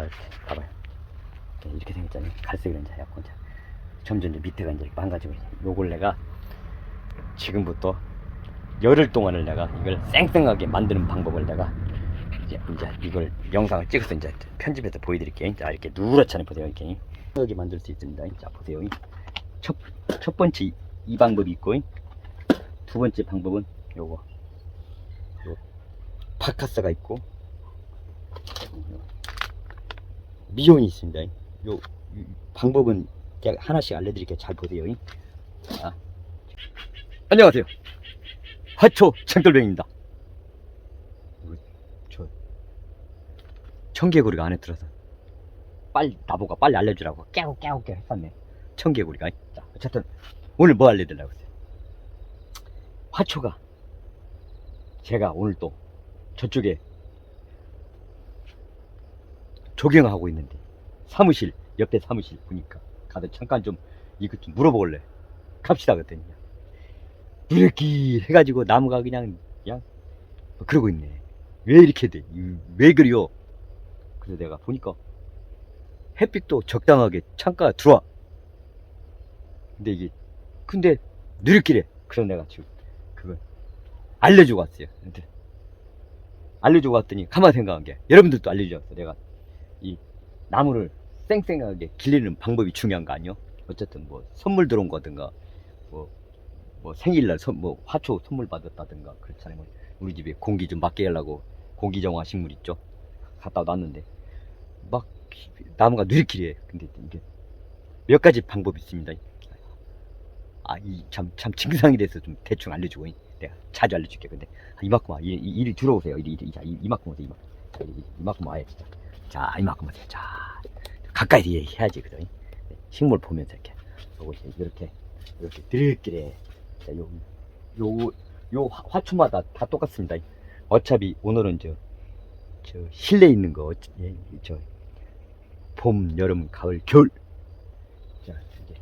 자 이렇게 봐봐요 네, 이렇게 생겼잖아요 이제 해갖고 이제 점점 이제 밑에가 이제 망가지고 요걸 내가 지금부터 열흘 동안을 내가 이걸 쌩쌩하게 만드는 방법을 내가 이제, 이제 이걸 영상을 찍어서 이제 편집해서 보여드릴게요. 자 이렇게 누렇잖아요. 보세요 이렇게 여기 만들 수 있습니다. 자 보세요. 첫, 첫 번째 이, 이 방법이 있고 두 번째 방법은 요거 요 파카스가 있고 미온이 있습니다. 요, 요 방법은 하나씩 알려드릴게요. 잘 보세요. 자, 안녕하세요. 화초 청돌병입니다. 저 청개구리가 안에 들어서 빨리 나보고 빨리 알려주라고 깨고 깨고 깨고 했었네. 청개구리가. 자, 어쨌든 오늘 뭐 알려드리려고 했어요. 화초가 제가 오늘 또 저쪽에 조경하고 있는데 사무실 옆에 사무실 보니까 가서 잠깐 좀 이거 좀 물어볼래. 갑시다 그랬더니 이렇게 해가지고 나무가 그냥 그냥 그러고 있네. 왜 이렇게 돼? 이- 왜 그래요? 그래서 내가 보니까 햇빛도 적당하게 창가가 들어와. 근데 이게 근데 느릿길에 그래서 내가 지금 그걸 알려주고 왔어요. 근데 알려주고 왔더니 가만 생각한 게 여러분들도 알려주었어. 내가 이 나무를 쌩쌩하게 길리는 방법이 중요한 거 아니요? 어쨌든 뭐 선물 들어온 거든가 뭐, 뭐 생일날 선, 뭐 화초 선물 받았다든가 그렇잖아요. 뭐 우리 집에 공기 좀 맞게 하려고 공기정화 식물 있죠? 갖다 놨는데 막 나무가 느릿길이에요. 근데 이게 몇 가지 방법이 있습니다. 아, 이 참, 참 증상에 대해서 좀 대충 알려주고 내가 자주 알려줄게. 근데 아, 이만큼 와. 이, 이, 이리 들어오세요. 이리, 이리, 이만큼 오세요. 이만큼 와요, 진짜. 자, 이만큼 오세요. 자, 가까이 해야지, 그죠? 식물 보면서 이렇게. 요거 이렇게, 이렇게 느릿길에. 자, 요, 요, 요 화- 화초마다 다 똑같습니다. 어차피 오늘은 저, 저 실내에 있는 거, 예, 저, 봄, 여름, 가을, 겨울. 자, 이제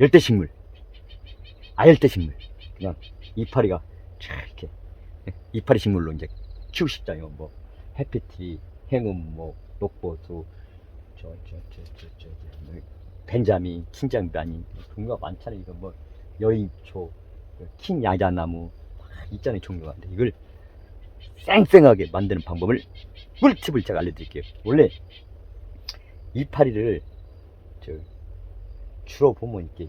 열대 식물. 아열대 식물. 그냥 이파리가 쫙 이렇게 이파리 식물로 이제 키우고 싶잖아요. 뭐 해피트리, 행운, 뭐 녹보수, 저저 저 저저 뭐, 벤자민, 킹장바니 종류가 많잖아요. 이거 뭐 여인초, 킹 야자나무 막 있잖아요 종류가. 근데 이걸 쌩쌩하게 만드는 방법을 꿀팁을 제가 알려드릴게요. 원래 이파리를 저 주로 보면 이렇게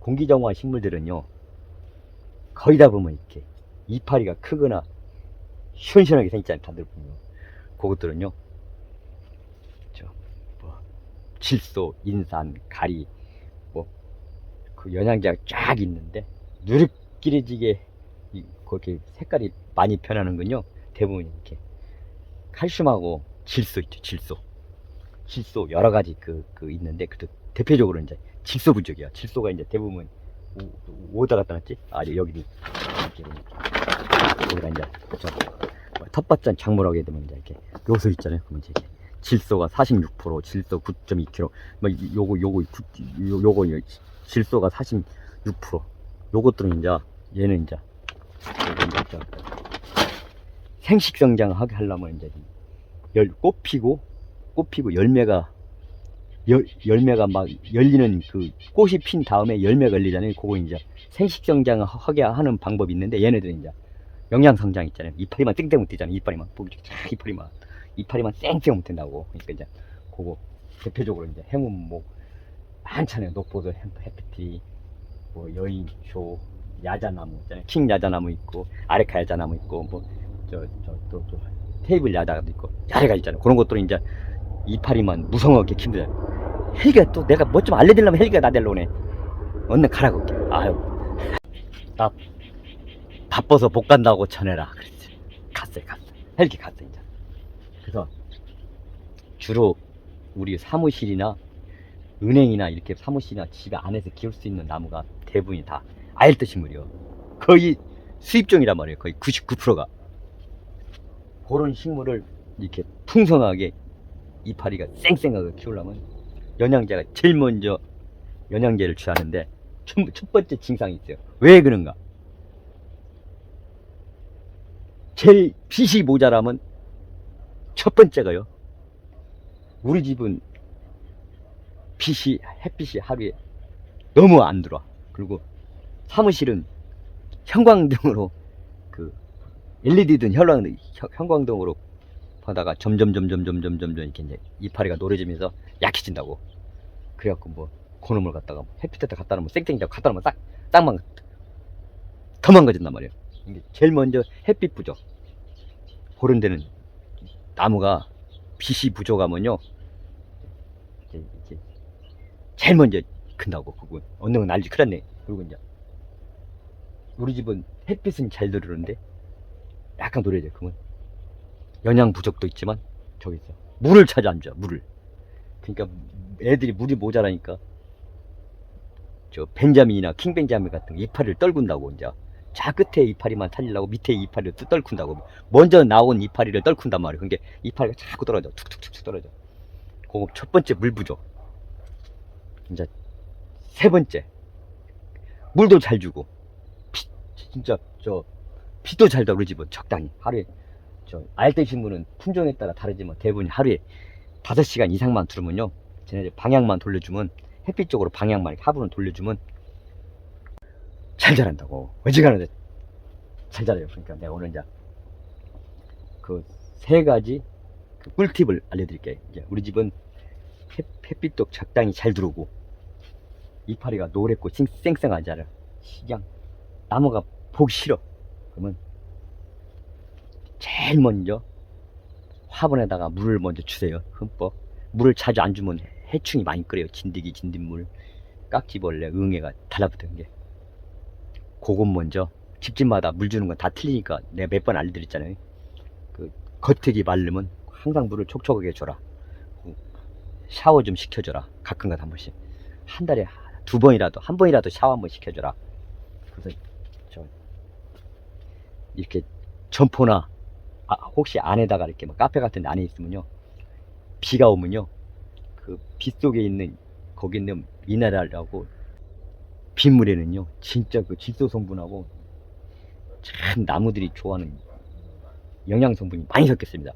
공기정화 식물들은요 거의 다 보면 이렇게 이파리가 크거나 시원시원하게 생겼잖아요 다들 보면 그것들은요 질소, 인산, 가리 뭐 그 영양제가 쫙 있는데 누르끼리지게 이- 그렇게 색깔이 많이 변하는 건요. 대부분 이렇게 칼슘하고 질소 있죠 질소. 질소 여러 가지 그, 그 있는데 그 대표적으로 이제 질소 부족이야 질소가 이제 대부분 오, 어디다 갖다 놨지? 아 여기 이렇게 여기다 이제 저 뭐, 텃밭전 작물하고 하게 되면 이제 이렇게 요소 있잖아요 그러면 이제 질소가 46% 질소 9.2kg 뭐 이- 요거 요거 구- 요, 요거 요- 질소가 46% 요것들은 이제 얘는 이제 이제 저 생식 성장하게 하려면 이제 열 꽃 피고 꽃 피고 열매가 열, 열매가 막 열리는 그 꽃이 핀 다음에 열매가 열리잖아요. 그거 이제 생식 성장을 하게 하는 방법이 있는데 얘네들은 이제 영양 성장 있잖아요. 이파리만 땡땡 못되잖아요. 이파리만 보기 쫙 이파리만 이파리만 땡땡 못된다고. 그러니까 이제 그거 대표적으로 이제 행운 뭐 많잖아요. 녹보도 해피티 뭐 여인초 야자나무 있잖아요. 킹 야자나무 있고 아레카 야자나무 있고 뭐 저 저또 또 테이블 야자도 있고 가지 있잖아요. 그런 것들은 이제 이파리만 무성하게 키우잖아요. 헬기가 또 내가 뭐 좀 알려드리려면 헬기가 나대러 오네. 얼른 가라고. 아유. 나 바빠서 못 간다고 전해라. 그랬지. 갔어요, 갔어. 헬기 갔어, 이제. 그래서 주로 우리 사무실이나 은행이나 이렇게 사무실이나 집 안에서 키울 수 있는 나무가 대부분이 다 아일드 식물이요. 거의 수입종이란 말이에요. 거의 99%가. 그런 식물을 이렇게 풍성하게 이파리가 쌩쌩하게 키우려면 영양제가 제일 먼저 영양제를 취하는데 첫, 첫 번째 증상이 있어요. 왜 그런가? 제일 빛이 모자라면 첫 번째가요. 우리 집은 빛이 햇빛이 하루에 너무 안 들어와. 그리고 사무실은 형광등으로 그 LED든 혈광 형광등으로 보다가 점점 점점 점점 점점 이렇게 이제 이파리가 노래지면서 약해진다고. 그래갖고 뭐 그놈을 갖다가 햇빛에다 갖다 놓으면 쌩쌩이라고 갖다 놓으면 싹 싹만 더 망가진단 말이에요. 이게 제일 먼저 햇빛 부족. 데는 나무가 빛이 부족하면요. 이제, 이제 제일 먼저 큰다고 그거 어느 건 알지 그랬네. 그리고 이제 우리 집은 햇빛은 잘 들어오는데 약간 노래져. 그러면 영양 부족도 있지만 저기 있어 물을 찾아 앉아 물을. 그러니까 애들이 물이 모자라니까 저 벤자민이나 킹 벤자민 같은 거 이파리를 떨군다고 이제 자 끝에 이파리만 살리려고 밑에 이파리를 또 떨군다고 먼저 나온 이파리를 떨군단 말이에요. 그게 이파리가 자꾸 떨어져 툭툭툭툭 떨어져. 그거 첫 번째 물 부족. 이제 세 번째 물도 잘 주고 비, 진짜 저 비도 잘다 우리 집은 적당히 하루에 저 알뜰 신문은 품종에 따라 다르지만 대부분 하루에 5시간 이상만 들으면요 쟤네들 방향만 돌려주면 햇빛 쪽으로 방향만 하부는 돌려주면 잘 자란다고. 어지간하게 잘 자라요. 그러니까 내가 오늘 이제 그 세 가지 그 꿀팁을 알려드릴게요. 이제 우리 집은 햇, 햇빛도 적당히 잘 들어오고 이파리가 노랗고 쌩- 쌩쌩하지 않아 그냥 나무가 보기 싫어. 그러면 제일 먼저 화분에다가 물을 먼저 주세요. 흠뻑. 물을 자주 안 주면 해충이 많이 끓여요. 진드기 진딧물 깍지벌레 응애가 달라붙은 게 그것 먼저 집집마다 물 주는 건 다 틀리니까 내가 몇 번 알려드렸잖아요. 그 겉흙이 마르면 항상 물을 촉촉하게 줘라. 샤워 좀 시켜줘라. 가끔가다 한 번씩. 한 달에 두 번이라도 한 번이라도 샤워 한 번 시켜줘라. 그래서 저 이렇게 점포나 아, 혹시 안에다가 이렇게 막 카페 같은 데 안에 있으면요. 비가 오면요. 그 빗 속에 있는 거기 있는 미네랄하고 빗물에는요 진짜 그 질소 성분하고 참 나무들이 좋아하는 영양 성분이 많이 섞였습니다.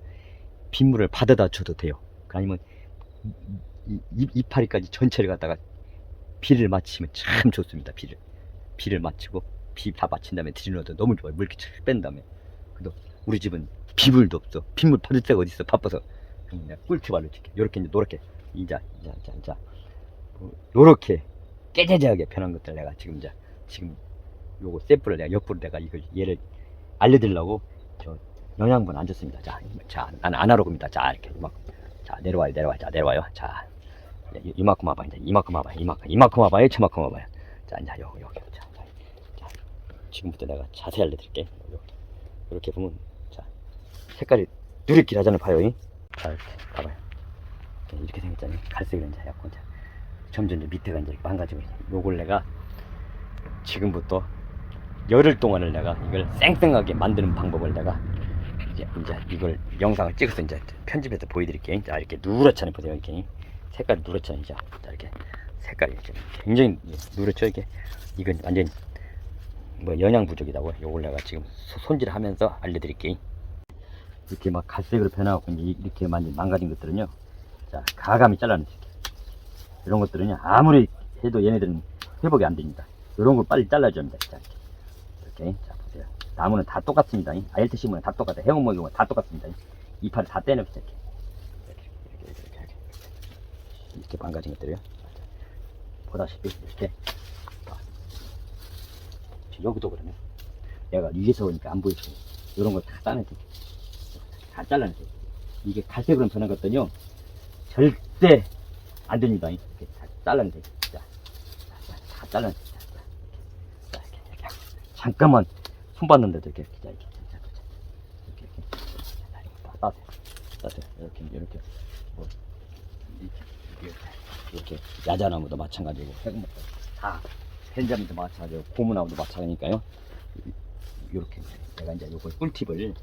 빗물을 받아다 줘도 돼요. 아니면 이, 이, 이파리까지 전체를 갖다가 비를 맞히면 참 좋습니다 비를. 비를 맞히고 비 다 맞힌 다음에 들이넣어도 너무 좋아요. 물기 쫙뺀 다음에. 그래도 우리 집은 비물도 없어. 빗물 받을 데가 어디 있어? 바빠서. 내가 꿀팁 알려줄게. 요렇게 이제 노랗게. 이자 이자 이자 이자. 뭐 요렇게 깨재재하게 변한 것들 내가 지금 이제 지금 요거 샘플을 내가 옆으로 내가 이걸 얘를 알려드리려고 저 영양분 안 줬습니다. 자, 자 나는 아나로그입니다. 자 이렇게 이만큼. 자 내려와요 내려와 자 내려와요. 자 이- 이만큼 와봐 이제. 이만큼 와봐요 이만큼 이만큼 와봐요 저만큼 와봐요. 자 이제 여기 여기 자, 자, 자 지금부터 내가 자세히 알려드릴게. 이렇게 이렇게 보면 자 색깔이 누리끼하잖아요 봐요 이. 자 이렇게 봐봐요. 이렇게, 이렇게 생겼잖아요. 갈색이 이제 약간 이제 점점 밑에가 이제 망가지고 있어요 요걸 내가 지금부터 열흘 동안을 내가 이걸 쌩쌩하게 만드는 방법을 내가 이제 이제 이걸 영상을 찍어서 이제 편집해서 보여드릴게요. 자 이렇게 누렇잖아요, 보세요 이렇게. 색깔이 누렇잖아요, 자, 자 이렇게 색깔이 굉장히 누렇죠 이게. 이건 완전 뭐 영양 부족이다고 요걸 내가 지금 소- 손질하면서 알려드릴게요. 이렇게 막 갈색으로 변하고 이렇게 많이 망가진 것들은요, 자 가감이 잘라내요 이런 것들은요 아무리 해도 얘네들은 회복이 안 됩니다. 이런 걸 빨리. 자, 이렇게. 이렇게. 자, 보세요. 나무는 다 똑같습니다. 아일트 시문은 다 똑같아. 해운 먹이는 다 똑같습니다. 이파를 다 떼내고 이렇게. 이렇게, 이렇게, 이렇게, 이렇게. 망가진 것들이요. 보다시피 이렇게. 여기도 그러면 내가 위에서 오니까 안 보이죠. 이런 걸 다 따내지. 다 잘라내지. 이게 갈색으로 변한 것들은요. 절대 안 됩니다. 이렇게 다 잘라내지. 자, 자. 자, 자, 자, 이렇게. 잠깐만 손 봤는데도 이렇게 이렇게 이렇게 자, 자, 자, 이렇게 이렇게 자, 따세요 따세요 이렇게 이렇게 뭐 이렇게 야자나무도 마찬가지고 해금목도 다 벤자민도 마찬가지고 고무나무도 마찬가지니까요 이- 이렇게 내가 이제 요걸 꿀팁을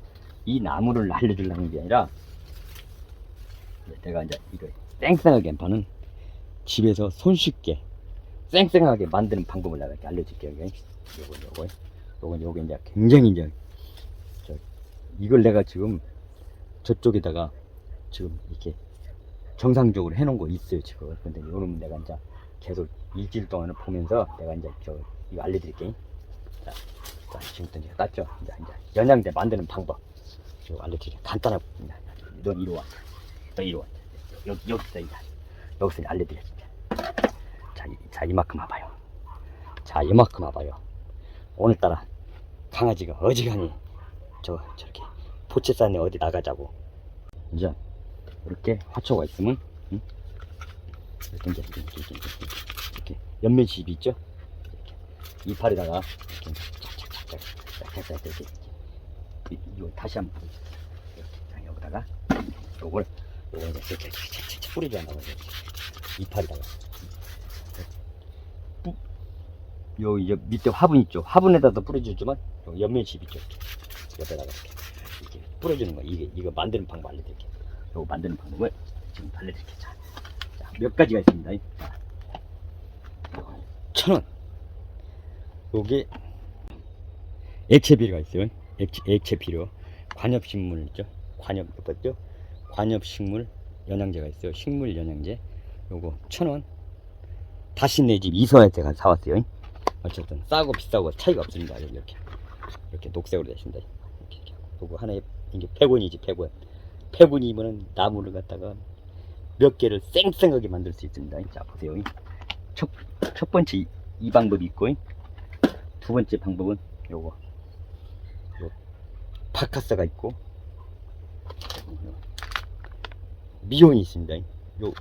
이 나무를 알려주려는 게 아니라 내가 이제 이거 쌩쌩하게 파는 집에서 손쉽게 쌩쌩하게 만드는 방법을 내가 알려줄게요. 이게. 요거 요건. 요게 이제 굉장히 이제 저 이걸 내가 지금 저쪽에다가 지금 이렇게 정상적으로 해놓은 거 있어요 지금. 근데 요놈 내가 이제 계속 일주일 동안을 보면서 내가 이제 저 이거 알려드릴게 자, 자 지금부터 이제 땄죠? 이제, 이제 연양제 만드는 방법. 이거 알려드릴게 간단하고 넌 이리 와 너 이리 와. 여기 여기서 이제 여기서 진짜 자, 이, 자 이만큼 와봐요. 자 이만큼 와봐요. 오늘따라 강아지가 어지간히 저 저렇게 포채산에 어디 나가자고. 이제 이렇게 화초가 있으면 응? 이렇게 이제 이렇게, 이렇게, 이렇게, 이렇게 연면집이 있죠? 이렇게 이파리다가 이렇게 착착착착 이렇게 이- 이거 다시 한번 이렇게 자, 여기다가 요걸 요걸 이렇게 착착착 뿌리지 이렇게 이파리다가 뿌- 요 이제 밑에 화분 있죠? 화분에다도 뿌려주지만 요 연면집 있죠? 옆에다가 이렇게. 이렇게 뿌려주는 거 이게 이거 만드는 방법 알려드릴게요. 요거 만드는 방법을 지금 알려드릴게요. 자, 자, 몇 가지가 있습니다. 자, 천원. 요게 액체 비료가 있어요. 액체, 액체 비료. 관엽 식물 있죠? 관엽 봤죠 관엽 식물 영양제가 있어요. 식물 영양제. 요거 천 원. 다시 내 집 이서야 제가 사왔어요 어쨌든 싸고 비싸고 차이가 없습니다. 이렇게 이렇게 녹색으로 되신다. 이렇게, 이렇게. 요거 하나에 이게 100원이지 100원 100원이면은 나무를 갖다가 몇 개를 쌩쌩하게 만들 수 있습니다. 자 보세요. 첫, 첫 번째 이, 이 방법이 있고 두 번째 방법은 요거. 요 파카스가 있고 미온이 있습니다. 요이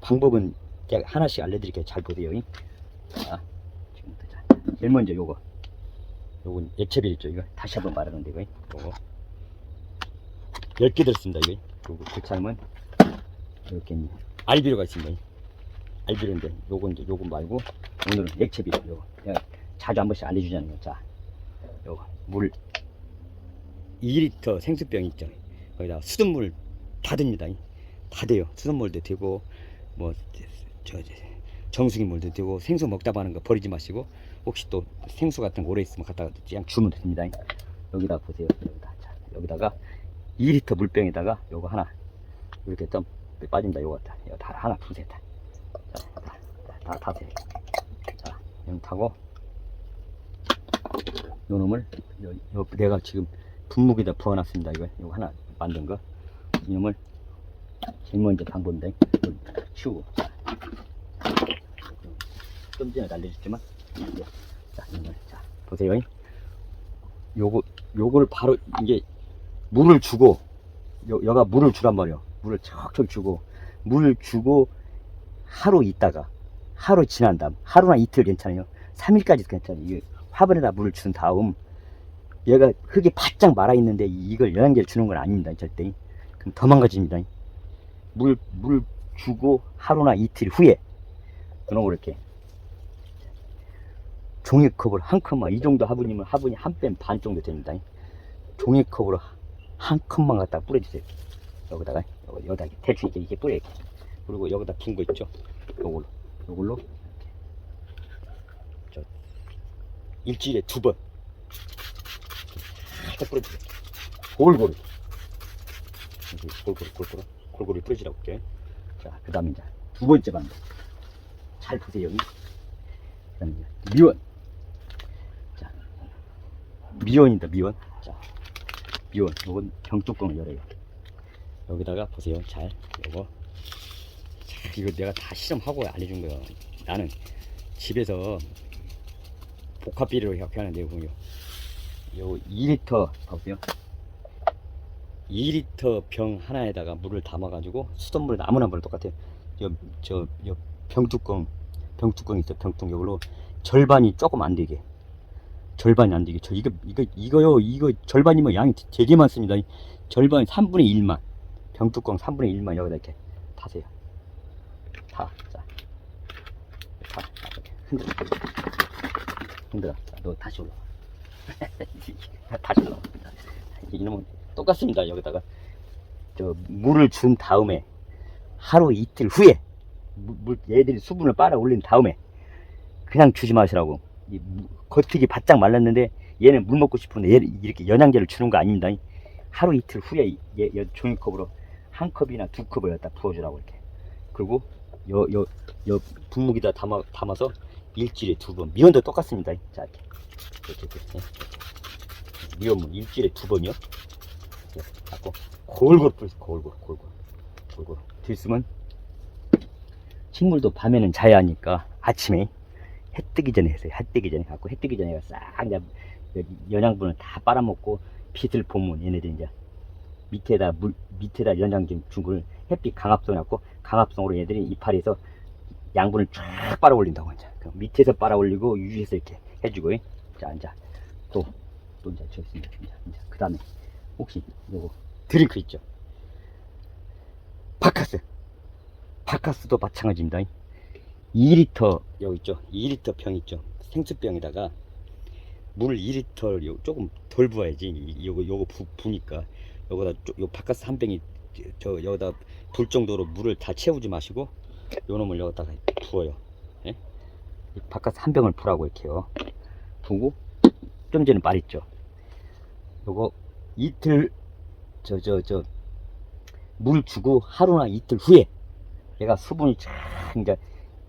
방법은 하나씩 알려드릴게요. 잘 보세요. 자 제일 먼저 요거. 요건 액체비 있죠 이거? 다시 한번 말하는데 이거. 요거. 10개 들었습니다 이거 요거 그차면 이렇게 이제 알비료가 있습니다 알비료인데 요거 이제 요거 말고 오늘은 액체 비료 요거. 내가 자주 한 번씩 알려주자는 거자. 요거 물 2리터 생수병 있죠. 거기다 수돗물 다 됩니다 다 돼요. 수돗물도 되고 뭐 저, 저, 정수기 물도 되고 생수 먹다 마는 거 버리지 마시고 혹시 또 생수 같은 거 오래 있으면 갖다가 그냥 주면 됩니다. 여기다 보세요. 여기다. 자, 여기다가 2리터 물병에다가 요거 하나. 이렇게 좀 빠진다 요거 다. 이거 다 하나 푸세요 다. 자, 다, 다, 다 타세요. 자 여기 타고. 요 놈을 요, 요 내가 지금 분무기에다 부어놨습니다 이거. 이거 하나 만든 거. 이놈을 제일 먼저 이걸 치우고. 자, 좀 전에 알려줬지만 자자 보세요. 요거 요거를 바로 이게 물을 주고 여, 여가 물을 주란 말이요. 물을 척척 주고 물을 주고 하루 있다가 하루 지난 다음 하루나 이틀 괜찮아요. 3일까지 괜찮아요. 이게 화분에다 물을 준 다음 얘가 흙이 바짝 말아 있는데 이걸 영양제를 주는 건 아닙니다 절대. 그럼 더 망가집니다. 물, 물 주고 하루나 이틀 후에 그놈을 이렇게 종이컵을 한 컵만 이 정도 화분이면 화분이 한 뺨 반 정도 됩니다. 종이컵으로 한 컵만 갖다 뿌려주세요. 여기다가 여기, 여기다 대충 이렇게, 이렇게 뿌려 이렇게 그리고 여기다 빈거 있죠? 요걸로 요걸로. 저 일주일에 두 번. 살짝 뿌려주세요. 골고루. 골고루 골고루 골고루 뿌려주라고 할게요 자 그 다음에 이제 두 번째 방법 잘 보세요 그 다음에 이제 미원. 자 미원이다 미원. 자 미원. 요건 병뚜껑을 열어요. 여기다가 보세요. 잘 요거. 자, 이거 내가 다 실험하고 알려준 거예요. 나는 집에서 복합 비료로 이렇게 하는데 요요. 요 2리터 보세요. 2리터 병 하나에다가 물을 담아가지고 수돗물 아무나 물을 똑같아요. 요, 저, 요 병뚜껑 병뚜껑 있어 병뚜껑. 이걸로 절반이 조금 안 되게 절반이 안저 이거 이거 이거요 이거 절반이면 양이 되게 많습니다. 이 절반 3분의 1만. 병뚜껑 3분의 1만 여기다 이렇게 타세요. 타 자. 타 흔들어. 흔들어. 자, 너 다시 올라와. 다시 올라와. 이놈은 똑같습니다 여기다가. 저 물을 준 다음에 하루 이틀 후에 물, 물- 얘들이 수분을 빨아 올린 다음에 그냥 주지 마시라고. 이 무- 겉흙이 바짝 말랐는데 얘는 물 먹고 싶은데 얘 이렇게 영양제를 주는 거 아닙니다 하루 이틀 후에 얘, 얘 종이컵으로 한 컵이나 두 컵을 갖다 부어주라고 이렇게 그리고 요요요 분무기다 담아 담아서 일주일에 두 번. 미온도 똑같습니다. 자 이렇게 이렇게 이렇게. 미온물 일주일에 두 번이요. 이렇게 갖고 골고루 뿌리세요. 골고루 골고루 골고루. 들쓰면 식물도 밤에는 자야 하니까 아침에 해 뜨기 전에 했어요. 해 뜨기 전에 갖고 해 뜨기 전에 싹 이제 영양분을 다 빨아먹고 빛을 보면 얘네들이 이제 밑에다 물 밑에다 영양분 준걸 햇빛 강압성 갖고 강압성으로 얘들이 이파리에서 양분을 쫙 빨아 올린다고 이제 그럼 밑에서 빨아 올리고 위에서 이렇게 해주고 자 이제 또또 이제 저 있습니다. 이제 그 다음에 혹시 요거 드링크 있죠? 바카스 바카스도 마찬가지입니다. 2리터 여기 있죠? 2리터 병 있죠? 생수병에다가 물 2리터 요 조금 덜 부어야지 이- 요거 요거 부, 부니까 요거다 쪼- 요 바카스 한 병이 저 여기다 불 정도로 물을 다 채우지 마시고 요 놈을 여기다가 부어요 예? 이 바카스 한 병을 부라고 이렇게요 부고 좀 전에 말했죠 요거 이틀 저 저 저 물 주고 하루나 이틀 후에 얘가 수분이 쫙 이제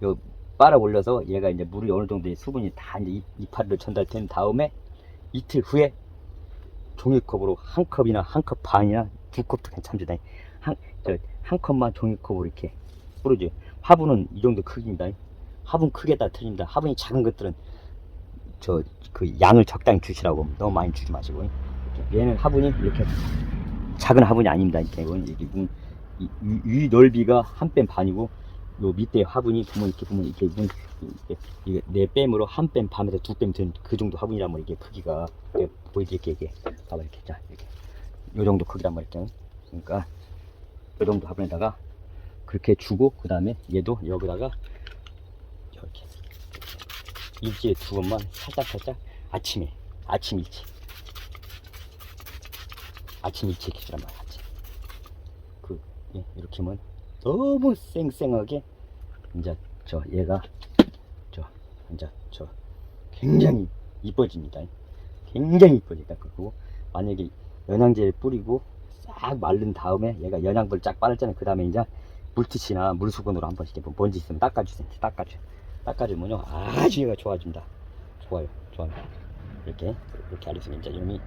요 빨아 올려서 얘가 이제 물이 어느 정도 수분이 다 이제 이- 이파리로 전달된 다음에 이틀 후에 종이컵으로 한 컵이나 한 컵 반이나 두 컵도 괜찮습니다. 한, 저, 한 컵만 종이컵으로 이렇게 뿌려줘요. 화분은 이 정도 크기입니다. 화분 다 틀립니다. 화분이 작은 것들은 저, 그 양을 적당히 주시라고 너무 많이 주지 마시고. 얘는 화분이 이렇게 작은 화분이 아닙니다. 이렇게. 이건 이, 넓이가 한뺨 반이고 요 밑에 화분이 보면 이렇게 보면 이렇게 문 이게, 이게 네 뺨으로 한 뺨 반에서 두뺨된그 정도 화분이란 말이야 이게 크기가. 이게 보이게 이게. 봐봐 이렇게. 자 이렇게. 요 정도 크기란 말이죠 그러니까 요 정도 화분에다가 그렇게 주고 그 다음에 얘도 여기다가 이렇게 일주일에 두 번만 살짝 살짝 아침에 아침 일찍. 아침 일찍 해주란 말이야 아침. 그 예, 이렇게 하면 너무 쌩쌩하게 이제 저 얘가 저 이제 저 굉장히 이뻐집니다. 굉장히 이뻐진다. 그리고 만약에 영양제를 뿌리고 싹 마른 다음에 얘가 영양분을 쫙 빨았잖아요. 그 다음에 이제 물티슈나 물수건으로 한 번씩 이렇게 먼지 있으면 닦아주세요. 닦아줘. 닦아주면요 아주 얘가 좋아집니다. 좋아요, 좋아요. 이렇게 이렇게 알았으면 이제 이놈이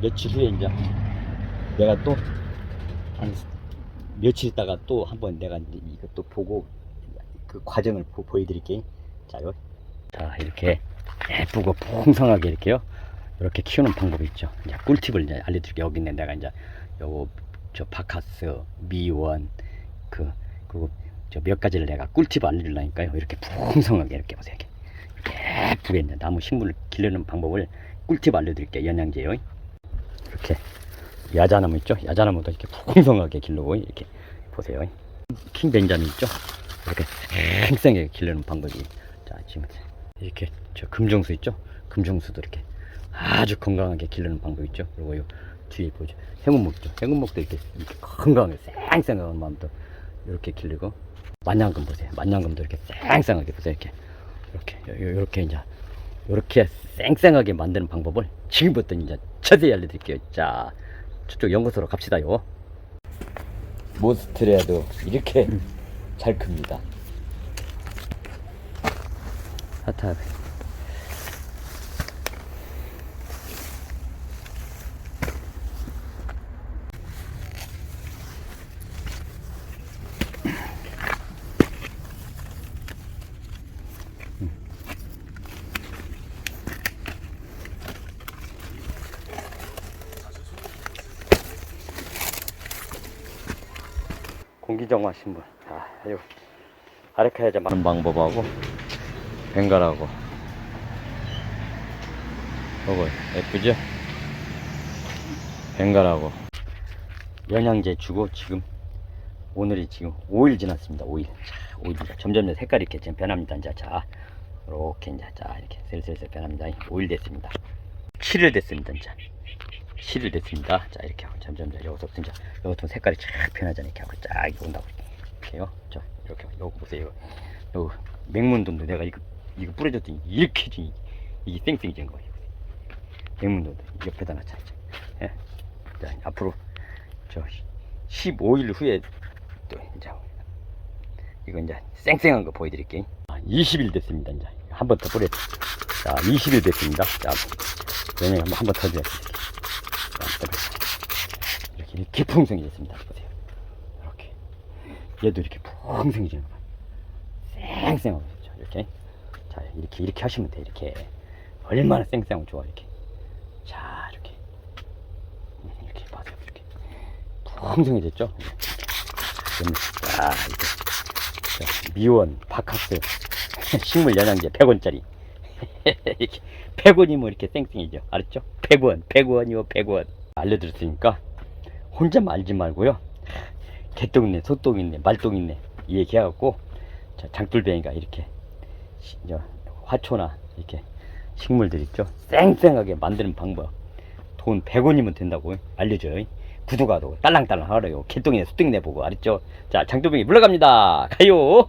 며칠 후에 이제 내가 또 한 며칠 있다가 또 한번 내가 이것도 보고 그 과정을 보, 보여드릴게요. 자요. 자 이렇게 예쁘고 풍성하게 이렇게요. 이렇게 키우는 방법이 있죠. 이제 꿀팁을 이제 알려드릴게요. 여기 있는 내가 이제 요거 저 바카스, 미원 그 그리고 저 몇 가지를 내가 꿀팁 알려드리려니까요. 이렇게 풍성하게 이렇게 보세요. 이렇게, 이렇게 예쁘게 이제 나무 식물을 기르는 방법을 꿀팁 알려드릴게요. 영양제요. 이렇게 야자나무 있죠? 야자나무도 이렇게 풍성하게 길르고 이렇게 보세요. 킹 벤자민 있죠? 이렇게 생생하게 길르는 방법이 자 지금 이렇게 저 금정수 있죠? 금정수도 이렇게 아주 건강하게 길르는 방법 있죠? 그리고 요 뒤에 보죠 행운목 있죠? 행운목도 이렇게, 이렇게 건강하게 쌩쌩한 마음도 이렇게 길르고 만냥금 보세요 만냥금도 이렇게 쌩쌩하게 보세요 이렇게 이렇게 요렇게 이제 이렇게 쌩쌩하게 만드는 방법을 지금부터 이제 자세히 알려드릴게요 자 저쪽 연구소로 갑시다요. 모스트레아도 이렇게 잘 큽니다. 하탑 공기정화 신분. 아, 아유 아르카야자 많은 방법하고 벵갈하고. 이거 예쁘죠? 벵갈하고. 영양제 주고 지금 오늘이 지금 5일 지났습니다 5일. 자, 5일 자, 점점 색깔이 이렇게 지금 변합니다 이제. 자 이렇게 이제 자 이렇게 슬슬슬 변합니다. 5일 됐습니다. 7일 됐습니다 이제 7일 됐습니다 자 이렇게 하고 점점 점 여기서부터 이제 여기부터 색깔이 쫙 변하잖아요 이렇게 하고 쫙 온다고 이렇게요 자 이렇게 요거 보세요 요 맹문돈도 내가 이거 이거 뿌려줬더니 이렇게 지 이게 쌩쌩해진 거예요 맹문돈도 옆에다 이제 예. 자 앞으로 저 15일 후에 또 이제 이거 이제 쌩쌩한 거 보여드릴게요. 20일 됐습니다. 이제 한 번 더 뿌려. 자, 20일 됐습니다. 자, 연행 한번 돼. 이렇게 이렇게 풍성해졌습니다. 보세요. 이렇게 얘도 이렇게 풍성해지는 거 있죠. 이렇게 자 이렇게 이렇게 하시면 돼. 이렇게 얼마나 쌩쌩하고 좋아 이렇게. 자 이렇게 음, 이렇게 봐세요. 이렇게 풍성해졌죠. 자 미원 바카스 식물 영양제 100원짜리 이렇게 100원이면 이렇게 쌩쌩이죠. 알았죠? 100원 100원이요 100원. 알려드렸으니까 혼자 말지 말고요. 개똥 있네 소똥 있네 말똥 있네 이 얘기해갖고 자, 장돌뱅이가 이렇게 화초나 이렇게 식물들 있죠? 쌩쌩하게 만드는 방법. 돈 100원이면 된다고 알려줘요. 구두가도 딸랑딸랑 하래요. 개똥이네 소똥이네 보고. 알았죠? 자 장돌뱅이 물러갑니다. 가요